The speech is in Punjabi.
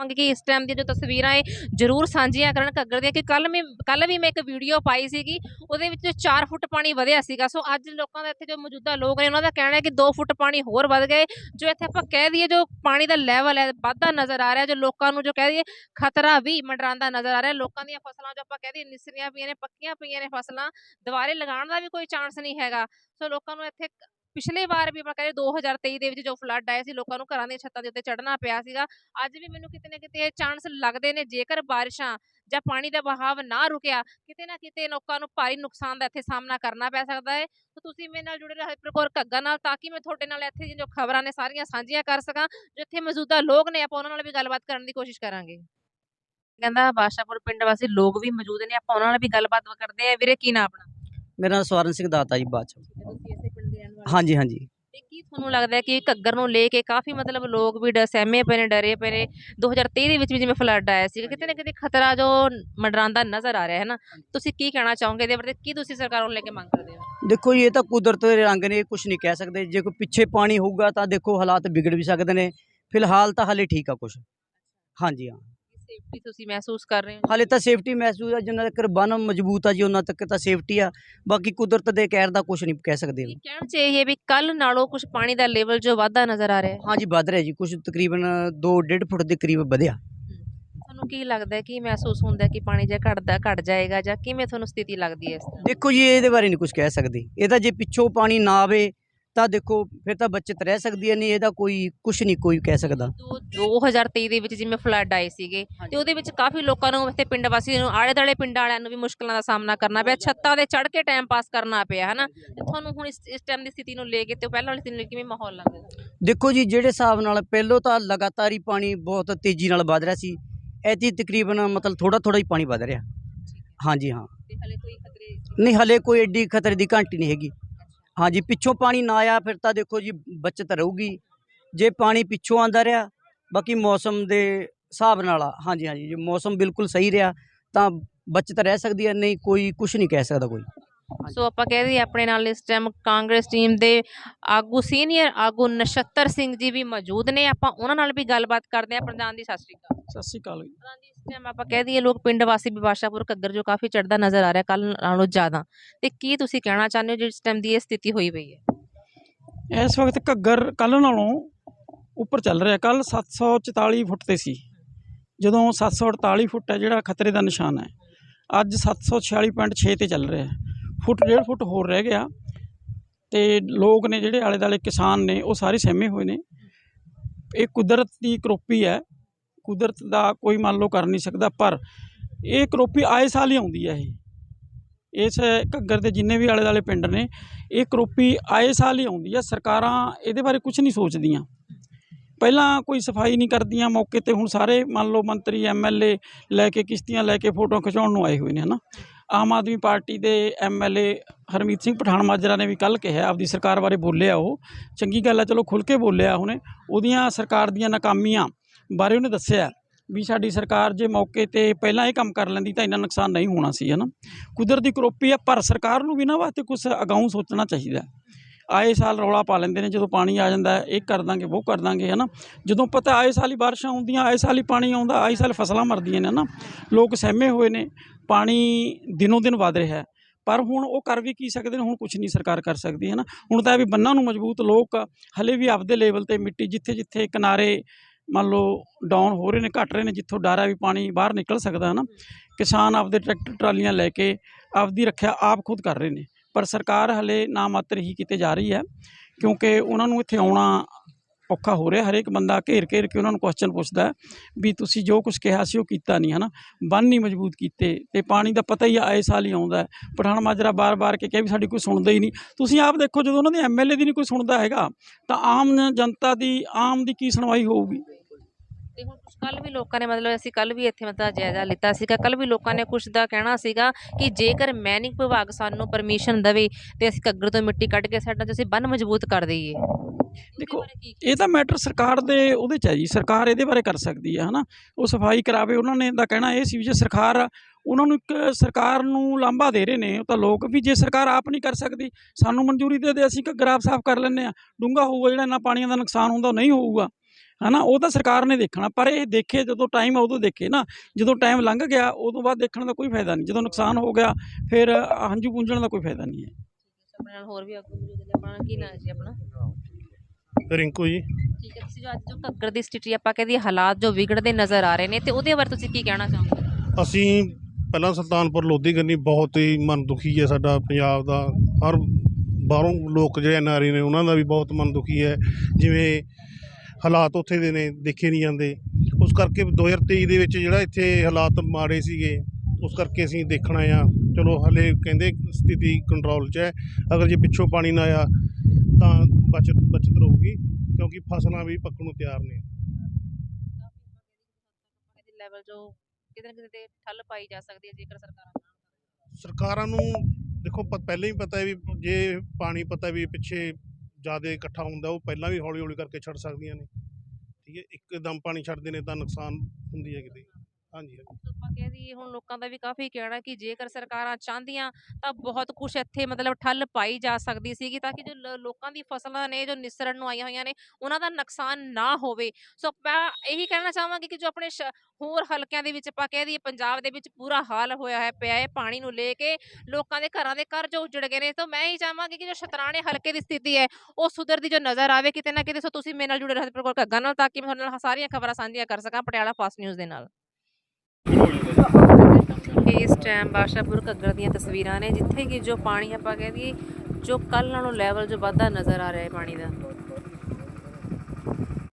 ਚਾਹਾਂਗੇ ਕਿ ਇਸ ਟਾਈਮ ਦੀਆਂ ਜੋ ਤਸਵੀਰਾਂ ਹੈ ਜਰੂਰ ਸਾਂਝੀਆਂ ਕਰਨ ਘੱਗਰ ਦੀਆਂ, ਕਿ ਕੱਲ ਮੈਂ ਕੱਲ ਵੀ ਮੈਂ ਇੱਕ ਵੀਡੀਓ ਪਾਈ ਸੀਗੀ, ਉਹਦੇ ਵਿੱਚ 4 ਫੁੱਟ ਪਾਣੀ ਵਧਿਆ ਸੀਗਾ। ਸੋ ਅੱਜ ਲੋਕਾਂ ਦਾ ਇੱਥੇ ਜੋ ਮੌਜੂਦਾ ਲੋਕ ਨੇ, ਉਹਨਾਂ ਦਾ ਕਹਿਣਾ ਹੈ ਕਿ 2 ਫੁੱਟ ਪਾਣੀ ਹੋਰ ਵਧ ਗਏ, ਜੋ ਇੱਥੇ ਆਪਾਂ ਕਹਿ ਦਈਏ ਜੋ ਪਾਣੀ ਦਾ ਲੈਵਲ ਹੈ, ਵੱਧਦਾ ਨਜ਼ਰ ਆ ਰਿਹਾ, ਜੋ ਲੋਕਾਂ ਨੂੰ ਜੋ ਕਹਿ ਦਈਏ ਖਤਰਾ ਵੀ ਮੰਡਰਾਉਂਦਾ ਨਜ਼ਰ ਆ ਰਿਹਾ। ਲੋਕਾਂ ਦੀਆਂ ਫਸਲਾਂ ਜੋ ਆਪਾਂ ਕਹਿ ਦਈਏ ਨਿਸਰੀਆਂ ਪਈਆਂ ਨੇ, ਪੱਕੀਆਂ ਪਈਆਂ ਨੇ ਫਸਲਾਂ, ਦੁਬਾਰੇ ਲਗਾਉਣ ਦਾ ਵੀ ਕੋਈ ਚਾਂਸ ਨਹੀਂ ਹੈਗਾ। ਸੋ ਲੋਕਾਂ ਨੂੰ ਇੱਥੇ ਪਿਛਲੇ ਵਾਰ ਵੀ ਆਪਾਂ ਕਹਿੰਦੇ 2023 ਦੇ ਵਿੱਚ ਜੋ ਫਲੱਡ ਆਏ ਸੀ ਲੋਕਾਂ ਨੂੰ ਘਰਾਂ ਦੀਆਂ ਛੱਤਾਂ ਦੇ ਉੱਤੇ ਚੜ੍ਹਨਾ ਪਿਆ ਸੀਗਾ। ਅੱਜ ਵੀ ਮੈਨੂੰ ਕਿਤੇ ਨਾ ਕਿਤੇ ਚਾਂਸ ਲੱਗਦੇ ਨੇ ਜੇਕਰ ਬਾਰਿਸ਼ਾਂ ਜਾਂ ਪਾਣੀ ਦਾ ਵਹਾਅ ਨਾ ਰੁਕਿਆ ਕਿਤੇ ਨਾ ਕਿਤੇ ਲੋਕਾਂ ਨੂੰ ਭਾਰੀ ਨੁਕਸਾਨ ਦਾ ਇੱਥੇ ਸਾਹਮਣਾ ਕਰਨਾ ਪੈ ਸਕਦਾ ਹੈ। ਤਾਂ ਤੁਸੀਂ ਮੇਰੇ ਨਾਲ ਜੁੜੇ ਰਹੋ ਹਰਪ੍ਰੀਤ ਕੌਰ ਘੱਗਾ ਨਾਲ ਤਾਂ ਕਿ ਮੈਂ ਤੁਹਾਡੇ ਨਾਲ ਇੱਥੇ ਦੀਆਂ ਜੋ ਖਬਰਾਂ ਨੇ ਸਾਰੀਆਂ ਸਾਂਝੀਆਂ ਕਰ ਸਕਾਂ ਜੋ ਇੱਥੇ ਮੌਜੂਦਾ ਲੋਕ ਨੇ ਆਪਾਂ ਉਹਨਾਂ ਨਾਲ ਵੀ ਗੱਲਬਾਤ ਕਰਨ ਦੀ ਕੋਸ਼ਿਸ਼ ਕਰਾਂਗੇ। ਕਹਿੰਦਾ ਬਾਸ਼ਾਪੁਰ ਪਿੰਡ ਵਾਸੀ ਲੋਕ ਵੀ ਮੌਜੂਦ ਨੇ ਆਪਾਂ ਉਹਨਾਂ ਨਾਲ ਵੀ ਗੱਲਬਾਤ ਕਰਦੇ ਆ ਵੀਰੇ ਕੀ ਨਾਮ ਆਪਣਾ? ਮੇਰਾ ਨਾਮ ਸਵਰਨ ਸਿੰਘ ਦਾਤਾ ਜੀ ਚ ਤੁਸੀਂ ਇਸੇ ਵਾਲੇ ਹਾਂਜੀ ਹਾਂਜੀ। ਤੇ ਕੀ ਤੁਹਾਨੂੰ ਲੱਗਦਾ ਹੈ ਕਿ ਘੱਗਰ ਨੂੰ ਲੈ ਕੇ ਕਾਫੀ ਮਤਲਬ ਲੋਕ ਵੀ ਡ- ਸਹਿਮੇ ਪਏ ਨੇ ਡਰੇ ਪਏ ਨੇ। 2023 ਦੇ ਵਿੱਚ ਵੀ ਜਿਵੇਂ ਫਲੱਡ ਆਇਆ ਸੀ ਕਿਤੇ ਨਾ ਕਿਤੇ ਖਤਰਾ ਜੋ ਮੰਡਰਾਉਂਦਾ ਨਜ਼ਰ ਆ ਰਿਹਾ ਹੈ ਨਾ। ਤੁਸੀਂ ਕੀ ਕਹਿਣਾ ਚਾਹੋਗੇ ਇਹਦੇ ਬਾਰੇ? ਕੀ ਤੁਸੀਂ ਸਰਕਾਰ ਨੂੰ ਲੈ ਕੇ ਮੰਗ ਕਰਦੇ ਹੋ? ਦੇਖੋ ਜੀ ਇਹ ਤਾਂ ਕੁਦਰਤ ਦੇ ਰੰਗ ਨੇ ਕੁਝ ਨਹੀਂ ਕਹਿ ਸਕਦੇ। ਜੇ ਕੋਈ ਪਿੱਛੇ ਪਾਣੀ ਹੋਊਗਾ ਤਾਂ ਦੇਖੋ ਹਾਲਾਤ ਵਿਗੜ ਵੀ ਸਕਦੇ ਨੇ। ਫਿਲਹਾਲ ਤਾਂ ਹਾਲੇ ਠੀਕ ਆ ਕੁਝ ਹਾਂਜੀ ਹਾਂ। ਸੇਫਟੀ ਤੁਸੀਂ ਮਹਿਸੂਸ ਕਰ ਰਹੇ ਹੋ ਹਾਲੇ ਤਾਂ ਸੇਫਟੀ ਮਹਿਸੂਸ ਆ ਜਿੰਨਾ ਤੱਕ ਬੰਨ ਮਜ਼ਬੂਤ ਆ ਜੀ ਉਹਨਾਂ ਤੱਕ ਤਾਂ ਸੇਫਟੀ ਆ। ਬਾਕੀ ਕੁਦਰਤ ਦੇ ਕਹਿਰ ਦਾ ਕੁਝ ਨਹੀਂ ਕਹਿ ਸਕਦੇ ਕੀ ਕਹਿਣ ਚ ਇਹ ਹੈ ਵੀ ਕੱਲ ਨਾਲੋਂ ਕੁਝ ਪਾਣੀ ਦਾ ਲੈਵਲ ਜੋ ਵਾਧਾ ਨਜ਼ਰ ਆ ਰਿਹਾ ਹੈ? ਹਾਂਜੀ ਵੱਧ ਰਿਹਾ ਜੀ ਕੁਝ ਤਕਰੀਬਨ 2.5 ਫੁੱਟ ਦੇ ਕਰੀਬ ਵਧਿਆ। ਤੁਹਾਨੂੰ ਕੀ ਲੱਗਦਾ ਹੈ ਕੀ ਮਹਿਸੂਸ ਹੁੰਦਾ ਹੈ ਕਿ ਪਾਣੀ ਜੇ ਘਟਦਾ ਘਟ ਜਾਏਗਾ ਜਾਂ ਕਿਵੇਂ ਤੁਹਾਨੂੰ ਸਥਿਤੀ ਲੱਗਦੀ ਹੈ ਇਸ ਤਰ੍ਹਾਂ? ਦੇਖੋ ਜੀ ਇਹਦੇ ਬਾਰੇ ਨਹੀਂ ਕੁਝ ਕਹਿ ਸਕਦੇ। ਇਹ ਤਾਂ ਜੇ ਪਿੱਛੋਂ ਪਾਣੀ ਨਾ ਆਵੇ ਤਾਂ ਦੇਖੋ ਫਿਰ ਤਾਂ ਬਚਤ ਰਹਿ ਸਕਦੀ ਹੈ ਨਹੀਂ ਇਹਦਾ ਕੋਈ ਕੁਝ ਨਹੀਂ ਕੋਈ ਕਹਿ ਸਕਦਾ। ਦੋ 2023 ਦੇ ਵਿੱਚ ਜਿਵੇਂ ਫਲੱਡ ਆਏ ਸੀਗੇ ਤੇ ਉਹਦੇ ਵਿੱਚ ਕਾਫੀ ਲੋਕਾਂ ਨੂੰ ਇੱਥੇ ਪਿੰਡ ਵਾਸੀਆਂ ਨੂੰ ਆਲੇ ਦਾਲੇ ਪਿੰਡਾਂ ਵਾਲਿਆਂ ਨੂੰ ਵੀ ਮੁਸ਼ਕਲਾਂ ਦਾ ਸਾਹਮਣਾ ਕਰਨਾ ਪਿਆ ਛੱਤਾਂ ਤੇ ਚੜ੍ਹ ਕੇ ਟਾਈਮ ਪਾਸ ਕਰਨਾ ਪਿਆ ਹਨਾ? ਤੇ ਤੁਹਾਨੂੰ ਹੁਣ ਇਸ ਇਸ ਟਾਈਮ ਦੀ ਸਥਿਤੀ ਨੂੰ ਲੈ ਕੇ ਤੇ ਪਹਿਲਾਂ ਵਾਲੀ ਸਥਿਤੀ ਨੂੰ ਲੈ ਕੇ ਕਿਵੇਂ ਮਾਹੌਲ ਲੱਗਦਾ? ਦੇਖੋ ਜੀ ਜਿਹੜੇ ਹਿਸਾਬ ਨਾਲ ਪਹਿਲੋਂ ਤਾਂ ਲਗਾਤਾਰ ਹੀ ਪਾਣੀ ਬਹੁਤ ਤੇਜ਼ੀ ਨਾਲ ਵਧ ਰਿਹਾ ਸੀ ਐਤੀ ਤਕਰੀਬਨ ਮਤਲਬ ਥੋੜਾ ਥੋੜਾ ਹੀ ਪਾਣੀ ਵਧ ਰਿਹਾ। ਹਾਂਜੀ ਹਾਂ। ਤੇ ਹਲੇ ਕੋਈ ਖਤਰੇ ਨਹੀਂ ਹਲੇ ਕੋਈ ਐਡੀ ਖਤਰੇ ਦੀ ਘੰਟੀ ਨਹੀਂ ਹੈਗੀ। ਹਾਂਜੀ, ਪਿੱਛੋਂ ਪਾਣੀ ਨਾ ਆਇਆ, ਫਿਰ ਤਾਂ ਦੇਖੋ ਜੀ ਬਚਤ ਰਹੂਗੀ। ਜੇ ਪਾਣੀ ਪਿੱਛੋਂ ਆਂਦਾ ਰਿਹਾ, ਬਾਕੀ ਮੌਸਮ ਦੇ ਹਿਸਾਬ ਨਾਲ ਆ। ਹਾਂਜੀ ਹਾਂਜੀ, ਜੇ ਮੌਸਮ ਬਿਲਕੁਲ ਸਹੀ ਰਿਹਾ, ਤਾਂ ਬਚਤ ਰਹਿ ਸਕਦੀ ਹੈ, ਨਹੀਂ ਕੋਈ ਕੁਝ ਨਹੀਂ ਕਹਿ ਸਕਦਾ ਕੋਈ। ਸੋ ਆਪਾਂ ਕਹਿ ਦਈਏ ਆਪਣੇ ਨਾਲ ਇਸ ਟਾਈਮ ਕਾਂਗਰਸ ਟੀਮ ਦੇ ਆਗੂ ਸੀਨੀਅਰ ਆਗੂ ਨਛੱਤਰ ਸਿੰਘ ਜੀ ਵੀ ਮੌਜੂਦ ਨੇ। ਆਪਾਂ ਉਹਨਾਂ ਨਾਲ ਵੀ ਗੱਲਬਾਤ ਕਰਦੇ ਹਾਂ। ਪ੍ਰਧਾਨ ਜੀ ਸਤਿ ਸ਼੍ਰੀ ਅਕਾਲ। ਸਤਿ ਸ਼੍ਰੀ ਅਕਾਲ ਜੀ। ਪ੍ਰਧਾਨ ਜੀ ਇਸ ਟਾਈਮ ਆਪਾਂ ਕਹਿ ਦਈਏ ਲੋਕ ਪਿੰਡ ਵਾਸੀ ਵੀ ਬਾਸ਼ਾਪੁਰ ਘੱਗਰ ਜੋ ਕਾਫੀ ਚੜਦਾ ਨਜ਼ਰ ਆ ਰਿਹਾ ਕੱਲ ਨਾਲੋਂ ਜ਼ਿਆਦਾ। ਤੇ ਕੀ ਤੁਸੀਂ ਕਹਿਣਾ ਚਾਹੁੰਦੇ ਹੋ ਜਿਸ ਟਾਈਮ ਦੀ ਇਹ ਸਥਿਤੀ ਹੋਈ ਪਈ ਹੈ? ਇਸ ਵਕਤ ਘੱਗਰ ਕੱਲ ਨਾਲੋਂ ਉੱਪਰ ਚੱਲ ਰਿਹਾ। ਕੱਲ 744 ਫੁੱਟ ਤੇ ਸੀ। ਜਦੋਂ 748 ਫੁੱਟ ਹੈ ਜਿਹੜਾ ਖਤਰੇ ਦਾ ਨਿਸ਼ਾਨ ਹੈ। ਅੱਜ 746.6 ਤੇ ਚੱਲ ਰਿਹਾ ਹੈ। ਫੁੱਟ, ਡੇਢ ਫੁੱਟ ਹੋਰ ਰਹਿ ਗਿਆ। ਤੇ ਲੋਕ ਨੇ ਜਿਹੜੇ ਆਲੇ ਦਾਲੇ ਕਿਸਾਨ ਨੇ, ਉਹ ਸਾਰੇ ਸਹਿਮੇ ਹੋਏ ਨੇ। ਇਹ ਕੁਦਰਤ ਦੀ ਕਰੋਪੀ ਹੈ। ਕੁਦਰਤ ਦਾ ਕੋਈ ਮੰਨ ਲਓ ਕਰ ਨਹੀਂ ਸਕਦਾ, ਪਰ ਇਹ ਕਰੋਪੀ ਆਏ ਸਾਲ ਹੀ ਆਉਂਦੀ ਹੈ ਇਹ। ਇਸ ਘੱਗਰ ਦੇ ਜਿੰਨੇ ਵੀ ਆਲੇ ਦਾਲੇ ਪਿੰਡ ਨੇ, ਇਹ ਕਰੋਪੀ ਆਏ ਸਾਲ ਹੀ ਆਉਂਦੀ ਹੈ। ਸਰਕਾਰਾਂ ਇਹਦੇ ਬਾਰੇ ਕੁਝ ਨਹੀਂ ਸੋਚਦੀਆਂ। ਪਹਿਲਾਂ ਕੋਈ ਸਫ਼ਾਈ ਨਹੀਂ ਕਰਦੀਆਂ, ਮੌਕੇ ਤੇ ਹੁਣ ਸਾਰੇ ਮੰਨ ਲਓ ਮੰਤਰੀ ਐਮਐਲਏ ਲੈ ਕੇ ਕਿਸ਼ਤੀਆਂ ਲੈ ਕੇ ਫੋਟੋ ਖਿਚਾਉਣ ਨੂੰ ਆਏ ਹੋਏ ਨੇ, ਹਨਾ? ਆਮ ਆਦਮੀ ਪਾਰਟੀ ਦੇ ਐਮਐਲਏ ਹਰਮੀਤ ਸਿੰਘ ਪਠਾਨ ਮਾਜਰਾ ਨੇ ਵੀ ਕੱਲ ਕਿਹਾ, ਆਪਦੀ ਸਰਕਾਰ ਬਾਰੇ ਬੋਲਿਆ ਉਹ। ਚੰਗੀ ਗੱਲ ਆ, ਚਲੋ ਖੁੱਲ ਕੇ ਬੋਲਿਆ ਉਹਨੇ। ਉਹਦੀਆਂ ਸਰਕਾਰ ਦੀਆਂ ਨਾਕਾਮੀਆਂ ਬਾਰੇ ਉਹਨੇ ਦੱਸਿਆ ਵੀ ਸਾਡੀ ਸਰਕਾਰ ਜੇ ਮੌਕੇ ਤੇ ਪਹਿਲਾਂ ਇਹ ਕੰਮ ਕਰ ਲੈਂਦੀ ਤਾਂ ਇੰਨਾ ਨੁਕਸਾਨ ਨਹੀਂ ਹੋਣਾ ਸੀ, ਹਨਾ। ਕੁਦਰਤੀ ਕਰੋਪੀ ਆ, ਪਰ ਸਰਕਾਰ ਨੂੰ ਵੀ ਨਾ ਵਾਸਤੇ ਕੁਝ ਅਗਾਊਂ ਸੋਚਣਾ ਚਾਹੀਦਾ। ਆਏ ਸਾਲ ਰੌਲਾ ਪਾ ਲੈਂਦੇ ਨੇ, ਜਦੋਂ ਪਾਣੀ ਆ ਜਾਂਦਾ, ਇਹ ਕਰ ਦਾਂਗੇ, ਉਹ ਕਰ ਦਾਂਗੇ, ਹਨਾ? ਜਦੋਂ ਪਤਾ ਆਏ ਸਾਲ ਹੀ ਬਾਰਿਸ਼ਾਂ ਆਉਂਦੀਆਂ ਆਏ ਸਾਲ ਹੀ ਪਾਣੀ ਆਉਂਦਾ, ਆਏ ਸਾਲ ਫਸਲਾਂ ਮਰਦੀਆਂ ਨੇ, ਹਨਾ? ਲੋਕ ਸਹਿਮੇ ਹੋਏ ਨੇ, ਪਾਣੀ ਦਿਨੋਂ ਦਿਨ ਵਧ ਰਿਹਾ ਹੈ। ਪਰ ਹੁਣ ਉਹ ਕਰ ਵੀ ਕੀ ਸਕਦੇ ਨੇ, ਹੁਣ ਕੁਝ ਨਹੀਂ ਸਰਕਾਰ ਕਰ ਸਕਦੀ ਹੈ ਨਾ ਹੁਣ ਤਾਂ ਇਹ ਵੀ ਬੰਨਾਂ ਨੂੰ ਮਜ਼ਬੂਤ ਲੋਕ ਹਲੇ ਵੀ ਆਪਦੇ ਲੈਵਲ ਤੇ ਮਿੱਟੀ ਜਿੱਥੇ ਜਿੱਥੇ ਕਿਨਾਰੇ ਮੰਨ ਲਓ ਡਾਊਨ ਹੋ ਰਹੇ ਨੇ, ਘਟ ਰਹੇ ਨੇ, ਜਿੱਥੋਂ ਡਰ ਹੈ ਵੀ ਪਾਣੀ ਬਾਹਰ ਨਿਕਲ ਸਕਦਾ ਹੈ ਨਾ ਕਿਸਾਨ ਆਪਦੇ ਟਰੈਕਟਰ, ਟਰਾਲੀਆਂ ਲੈ ਕੇ ਆਪਦੀ ਰੱਖਿਆ ਆਪ ਖੁਦ ਕਰ ਰਹੇ ਨੇ। ਪਰ ਸਰਕਾਰ ਹਲੇ ਨਾ ਮਾਤਰ ਹੀ ਕਿਤੇ ਜਾ ਰਹੀ ਹੈ, ਕਿਉਂਕਿ ਉਹਨਾਂ ਨੂੰ ਇੱਥੇ ਆਉਣਾ ਔਖਾ ਹੋ ਰਿਹਾ। ਹਰੇਕ ਬੰਦਾ ਘੇਰ ਘੇਰ ਕੇ ਉਹਨਾਂ ਨੂੰ ਕੁਐਸਚਨ ਪੁੱਛਦਾ ਹੈ ਵੀ ਤੁਸੀਂ ਜੋ ਕੁਝ ਕਿਹਾ ਸੀ ਉਹ ਕੀਤਾ ਨਹੀਂ, ਹਨਾ? ਬੰਨ ਨਹੀਂ ਮਜ਼ਬੂਤ ਕੀਤੇ ਤੇ ਪਾਣੀ ਦਾ ਪਤਾ ਹੀ ਆਏ ਸਾਲ ਹੀ ਆਉਂਦਾ ਹੈ। ਪਠਾਨ ਮਾਜਰਾ ਬਾਰ-ਬਾਰ ਕੇ ਕਿਹਾ ਵੀ ਸਾਡੀ ਕੋਈ ਸੁਣਦਾ ਹੀ ਨਹੀਂ। ਤੁਸੀਂ ਆਪ ਦੇਖੋ ਜਦੋਂ ਉਹਨਾਂ ਦੇ ਐਮਐਲਏ ਦੀ ਨਹੀਂ ਕੋਈ ਸੁਣਦਾ ਹੈਗਾ, ਤਾਂ ਆਮ ਜਨਤਾ ਦੀ, ਆਮ ਦੀ ਕੀ ਸੁਣਵਾਈ ਹੋਊਗੀ? ਤੇ ਹੁਣ ਕੱਲ ਵੀ ਲੋਕਾਂ ਨੇ ਮਤਲਬ ਅਸੀਂ ਕੱਲ ਵੀ ਇੱਥੇ ਮਤਲਬ ਜਾਇਜ਼ਾ ਲਿੱਤਾ ਸੀਗਾ। ਕੱਲ ਵੀ ਲੋਕਾਂ ਨੇ ਕੁਝ ਦਾ ਕਹਿਣਾ ਸੀਗਾ ਕਿ ਜੇਕਰ ਮੈਨਿੰਗ ਵਿਭਾਗ ਸਾਨੂੰ ਪਰਮਿਸ਼ਨ ਦੇਵੇ ਤੇ ਅਸੀਂ ਘੱਗਰ ਤੋਂ ਮਿੱਟੀ ਕੱਢ ਕੇ ਸਾਡਾ ਤੁਸੀਂ ਬੰਨ ਮਜ਼ਬੂਤ ਕਰ ਦਈਏ। ਦੇਖੋ, ਇਹ ਤਾਂ ਮੈਟਰ ਸਰਕਾਰ ਦੇ ਉਹਦੇ ਚ ਹੈ ਜੀ ਸਰਕਾਰ ਇਹਦੇ ਬਾਰੇ ਕਰ ਸਕਦੀ ਹੈ ਹਨਾ? ਉਹ ਸਫ਼ਾਈ ਕਰਾਵੇ ਉਹਨਾਂ ਨੇ ਦਾ ਕਹਿਣਾ ਇਹ ਸੀ ਵੀ ਜੇ ਸਰਕਾਰ ਉਹਨਾਂ ਨੂੰ ਇੱਕ ਸਰਕਾਰ ਨੂੰ ਲਾਂਭਾ ਦੇ ਰਹੇ ਨੇ ਉਹ ਤਾਂ ਲੋਕ ਵੀ ਜੇ ਸਰਕਾਰ ਆਪ ਨਹੀਂ ਕਰ ਸਕਦੀ ਸਾਨੂੰ ਮਨਜ਼ੂਰੀ ਦੇ ਦੇ ਅਸੀਂ ਘੱਗਰ ਆਪ ਸਾਫ਼ ਕਰ ਲੈਂਦੇ ਆ ਡੂੰਘਾ ਹੋਊਗਾ ਜਿਹੜਾ ਇੰਨਾ ਪਾਣੀਆਂ ਦਾ ਨੁਕਸਾਨ ਹੁੰਦਾ ਉਹ ਨਹੀਂ ਹੋਊਗਾ। ਹਨਾ ਉਹ ਤਾਂ ਸਰਕਾਰ ਨੇ ਦੇਖਣਾ ਪਰ ਇਹ ਦੇਖੇ ਜਦੋਂ ਟਾਈਮ ਆ ਉਦੋਂ ਦੇਖੇ ਨਾ ਜਦੋਂ ਟਾਈਮ ਲੰਘ ਗਿਆ ਉਦੋਂ ਬਾਅਦ ਦੇਖਣ ਦਾ ਕੋਈ ਫਾਇਦਾ ਨਹੀਂ ਜਦੋਂ ਨੁਕਸਾਨ ਹੋ ਗਿਆ ਫਿਰ ਹੰਝੂ ਪੂੰਝਣ ਦਾ ਕੋਈ ਫਾਇਦਾ ਨਹੀਂ ਹੈ। ਆਪਣੇ ਨਾਲ ਹੋਰ ਵੀ ਆਗੂ ਮੌਜੂਦ ਨੇ ਆਪਣਾ ਕੀ ਨਾਂ ਹੈ ਜੀ ਆਪਣਾ? ਰਿੰਕੂ ਜੀ। ਠੀਕ ਹੈ ਤੁਸੀਂ ਜੋ ਅੱਜ ਜੋ ਘੱਗਰ ਦੀ ਸਥਿਤੀ ਆਪਾਂ ਕਹਿੰਦੇ ਹਾਲਾਤ ਜੋ ਵਿਗੜਦੇ ਨਜ਼ਰ ਆ ਰਹੇ ਨੇ ਤੇ ਉਹਦੇ ਬਾਰੇ ਤੁਸੀਂ ਕੀ ਕਹਿਣਾ ਚਾਹੋਗੇ? ਅਸੀਂ ਪਹਿਲਾਂ ਸੁਲਤਾਨਪੁਰ ਲੋਧੀ ਕਰਨੀ ਬਹੁਤ ਹੀ ਮਨ ਦੁਖੀ ਹੈ ਸਾਡਾ ਪੰਜਾਬ ਦਾ। ਹਰ ਬਾਹਰੋਂ ਲੋਕ ਜਿਹੜੇ ਐਨਆਰਈ ਨੇ ਉਹਨਾਂ ਦਾ ਵੀ ਬਹੁਤ ਮਨ ਦੁਖੀ ਹੈ। ਜਿਵੇਂ ਹਾਲਾਤ ਉੱਥੇ ਦੇ ਨੇ ਦੇਖੇ ਨਹੀਂ ਜਾਂਦੇ। ਉਸ ਕਰਕੇ 2023 ਦੇ ਵਿੱਚ ਜਿਹੜਾ ਇੱਥੇ ਹਾਲਾਤ ਮਾੜੇ ਸੀਗੇ ਉਸ ਕਰਕੇ ਅਸੀਂ ਦੇਖਣਾ ਆ। ਚਲੋ ਹਲੇ ਕਹਿੰਦੇ ਸਥਿਤੀ ਕੰਟਰੋਲ 'ਚ ਹੈ। ਅਗਰ ਜੇ ਪਿੱਛੋਂ ਪਾਣੀ ਨਾ ਆਇਆ ਤਾਂ ਬਚਤ ਬਚਤ ਰਹੂਗੀ ਕਿਉਂਕਿ ਫਸਲਾਂ ਵੀ ਪੱਕਣ ਨੂੰ ਤਿਆਰ ਨੇ। ਲੈਵਲ ਜੋ ਕਿਤੇ ਨਾ ਕਿਤੇ ਤੇ ਠੱਲ ਪਾਈ ਜਾ ਸਕਦੀ ਹੈ ਜੇਕਰ ਸਰਕਾਰਾਂ ਨੂੰ ਦੇਖੋ ਪਹਿਲਾਂ ਹੀ ਪਤਾ ਹੈ ਵੀ ਜੇ ਪਾਣੀ ਪਤਾ ਵੀ ਪਿੱਛੇ ਜ਼ਿਆਦਾ ਇਕੱਠਾ ਹੁੰਦਾ, ਉਹ ਪਹਿਲਾਂ ਵੀ ਹੌਲੀ ਹੌਲੀ ਕਰਕੇ ਛੱਡ ਸਕਦੀਆਂ ਨੇ। ਠੀਕ ਹੈ ਇੱਕਦਮ ਪਾਣੀ ਛੱਡਦੇ ਨੇ ਤਾਂ ਨੁਕਸਾਨ ਹੁੰਦੀ ਹੈ ਕਿਤੇ ਹਾਂਜੀ ਹਾਂਜੀ। ਆਪਾਂ ਕਹਿ ਦਈਏ ਹੁਣ ਲੋਕਾਂ ਦਾ ਵੀ ਕਾਫੀ ਕਹਿਣਾ ਕਿ ਜੇਕਰ ਸਰਕਾਰਾਂ ਚਾਹੁੰਦੀਆਂ ਤਾਂ ਬਹੁਤ ਕੁਝ ਇੱਥੇ ਮਤਲਬ ਠੱਲ ਪਾਈ ਜਾ ਸਕਦੀ ਸੀਗੀ ਤਾਂ ਕਿ ਜੋ ਲ- ਲੋਕਾਂ ਦੀ ਫਸਲਾਂ ਨੇ, ਜੋ ਨਿਸਰਨ ਨੂੰ ਆਈਆਂ ਹੋਈਆਂ ਨੇ, ਉਹਨਾਂ ਦਾ ਨੁਕਸਾਨ ਨਾ ਹੋਵੇ। ਸੋ ਮੈਂ ਇਹੀ ਕਹਿਣਾ ਚਾਹਾਂਗੀ ਕਿ ਜੋ ਆਪਣੇ ਸ਼- ਹੋਰ ਹਲਕਿਆਂ ਦੇ ਵਿੱਚ ਆਪਾਂ ਕਹਿ ਦਈਏ ਪੰਜਾਬ ਦੇ ਵਿੱਚ ਪੂਰਾ ਹਾਲ ਹੋਇਆ ਹੈ, ਪਿਆ ਹੈ ਪਾਣੀ ਨੂੰ ਲੈ ਕੇ, ਲੋਕਾਂ ਦੇ ਘਰਾਂ ਦੇ ਘਰ ਜੋ ਉੱਜੜ ਗਏ ਨੇ। ਤਾਂ ਮੈਂ ਇਹੀ ਚਾਹਾਂਗੀ ਕਿ ਜੋ ਸ਼ਤਰਾਣੇ ਹਲਕੇ ਦੀ ਸਥਿਤੀ ਹੈ, ਉਹ ਸੁਧਰਦੀ ਜੋ ਨਜ਼ਰ ਆਵੇ ਕਿਤੇ ਨਾ ਕਿਤੇ। ਸੋ ਤੁਸੀਂ ਮੇਰੇ ਨਾਲ ਜੁੜੇ ਰਹੋ ਪ੍ਰਕੋਲ ਘੱਗਾ ਨਾਲ ਤਾਂ ਕਿ ਮੈਂ ਤੁਹਾਡੇ ਨਾਲ ਸਾਰੀਆਂ ਖਬਰਾਂ ਸਾਂਝੀਆਂ ਕਰ ਸਕਾਂ। ਪਟਿਆਲਾ ਫਾਸਟ ਨਿਊਜ਼ ਦੇ ਨਾਲ। ਇਸ ਟਾਈਮ ਬਾਸ਼ਾਪੁਰ ਘੱਗਰ ਦੀਆਂ ਤਸਵੀਰਾਂ ਨੇ, ਜਿੱਥੇ ਕਿ ਜੋ ਪਾਣੀ ਆਪਾਂ ਕਹਿ ਦਈਏ, ਜੋ ਕੱਲ ਨਾਲੋਂ ਲੈਵਲ ਜੋ ਵੱਧਦਾ ਨਜ਼ਰ ਆ ਰਿਹਾ ਹੈ ਪਾਣੀ ਦਾ।